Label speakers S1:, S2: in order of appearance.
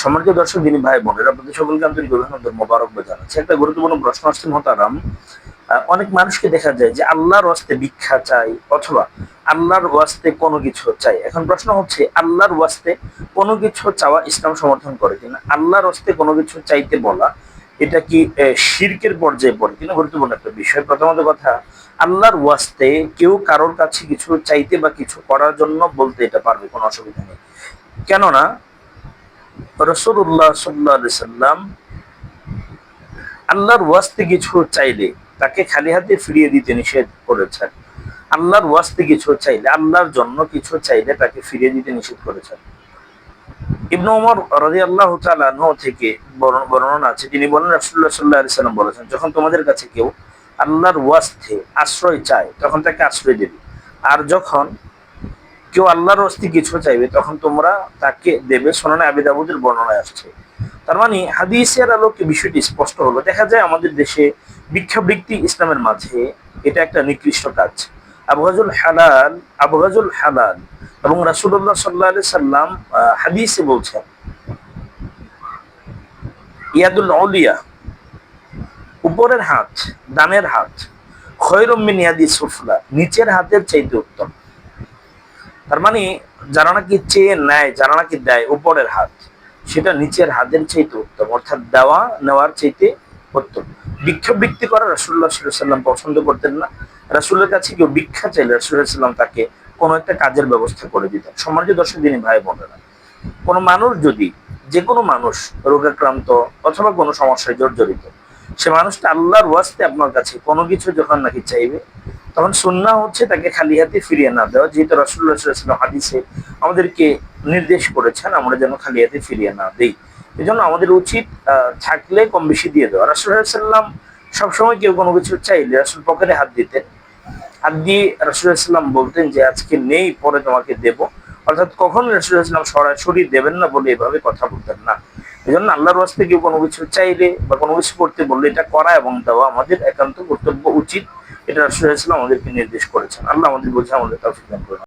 S1: সম্মানিত দর্শক ভাই আপনাদের সকলকে আন্তরিক অভিনন্দন মোবারকবাদ জানাচ্ছি। একটা গুরুত্বপূর্ণ প্রশ্ন আসছে, মহতারাম। অনেক মানুষকে দেখা যায় যে আল্লাহর ওয়াস্তে ভিক্ষা চাই অথবা আল্লাহর ওয়াস্তে কোনো কিছু চাই এখন প্রশ্ন হচ্ছে, আল্লাহর ওয়াস্তে কোনো কিছু চাওয়া ইসলাম সমর্থন করে কিনা? আল্লাহর ওয়াস্তে কোনো কিছু চাইতে বলা এটা কি শিরকের পর্যায়ে পড়ে কিনা? গুরুত্বপূর্ণ একটা বিষয়। প্রথমত কথা, আল্লাহর ওয়াস্তে কেউ কারোর কাছে কিছু চাইতে বা কিছু করার জন্য বলতে এটা পারবে, কোনো অসুবিধা নেই। কেননা রসুল্লাহ সাল্লাহ সাল্লাম আল্লাহর ওয়াস্তে কিছু চাইলে তাকে খালি হাতে ফিরিয়ে দিতে নিষেধ করেছেন। আল্লাহর ওয়াস্তে কিছু চাইলে, আল্লাহর জন্য কিছু চাইলে তাকে ফিরিয়ে দিতে নিষেধ করেছেন। ইবনু ওমর রাজি আল্লাহ থেকে বর্ণ- বর্ণনা আছে। তিনি বলেন রাসুল্লাহ সাল্লাহ সাল্লাম বলেছেন, যখন তোমাদের কাছে কেউ আল্লাহর ওয়াস্তে আশ্রয় চায়, তখন তাকে আশ্রয় দেবে। আর যখন কেউ আল্লাহর ওয়াস্তে কিছু চাইবে, তখন তোমরা তাকে দেবে। সোনানে আবিদাবুদের বর্ণনায় আসছে। তার মানে হাদিসের আলোকে বিষয়টি স্পষ্ট হলো। দেখা যায়, আমাদের দেশে ভিক্ষাবৃত্তি ইসলামের মাঝে এটা একটা নিকৃষ্ট কাজ। আবহাজুল হালাল আবহাজুল হালাল এবং রাসুল্লাহ সাল্লাহ সাল্লাম হাদিসে বলছেন ইয়াদুল অলিয়া উপরের হাত, ডানের হাত খয়রম্মিন ইয়াদি সুফলা, নিচের হাতের চাইতে উত্তম। তার মানে যারা নাকি চেয়ে নেয়, যারা নাকি দেয় উপরের হাত, সেটা নিচের হাতের চাইতে উত্তম, অর্থাৎ দেওয়া নেওয়ার চাইতে উত্তম। ভিক্ষাবৃত্তি করা রাসুল্লাহ সাল্লাম পছন্দ করতেন না। রাসুলের কাছে কেউ ভিক্ষা চাইলে রাসুল্লাহ সাল্লাম তাকে কোনো একটা কাজের ব্যবস্থা করে দিতেন। সমাজ দর্শক, দিনী ভাই বোনেরা, কোনো মানুষ যদি, যে কোনো মানুষ রোগাক্রান্ত অথবা কোনো সমস্যায় জর্জরিত, সে মানুষটা আল্লাহর ওয়াস্তে আপনার কাছে কোনো কিছু যখন নাকি চাইবে, তখন সুন্না হচ্ছে তাকে খালি হাতে ফিরিয়ে না দেওয়া, যেহেতু রাসুল্লাহ হাদিসে আমাদেরকে নির্দেশ করেছেন, আমরা যেন খালি হাতে ফিরিয়ে না দেই। এই জন্য আমাদের উচিত থাকলে কম বেশি দিয়ে দেওয়া। রাসুল্লাহ সাল্লাম সবসময় কেউ কোনো কিছু চাইলে রাসুল পকেটে হাত দিতেন। দিয়ে রাসুলাম বলতেন যে, আজকে নেই, পরে তোমাকে দেব। অর্থাৎ কখন রসুলাম সরাসরি দেবেন না বলে এভাবে কথা বলতেন না। এই জন্য আল্লাহর ওয়াস্তে কেউ কোনো কিছু চাইলে বা কোনো কিছু করতে বললে এটা করা এবং দেওয়া আমাদের একান্ত কর্তব্য উচিত। এটা রাসুলাম আমাদেরকে নির্দেশ করেছেন। আল্লাহ আমাদের বোঝা, আমাদের তাও দান করুন।